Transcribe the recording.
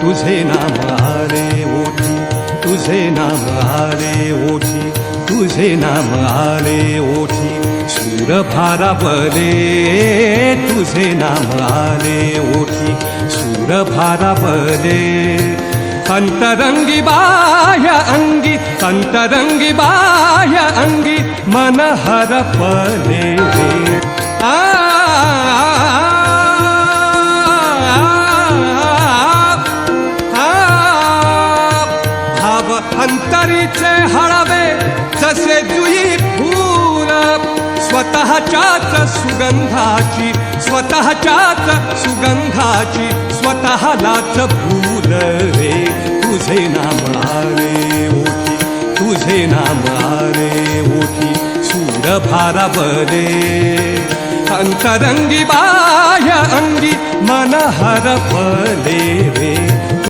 तुझे नाम आले ओठी तुझे नाम आले ओठी तुझे नाम आले ओठी सूर भारावले तुझे नाम आले ओठी सूर भारावले अंतरंगी बाह्य अंगी अंतरंगी बाह्य अंगी मन हरपले अंतरीचे हळवे जसे जुई फूल स्वतःच्याच सुगंधाची स्वतःच्याच सुगंधाची स्वतःलाच फूल रे. तुझे नाम आले ओठी तुझे नाम आले ओठी सूर भारावले अंतरंगी बाह्य अंगी मन हरपले रे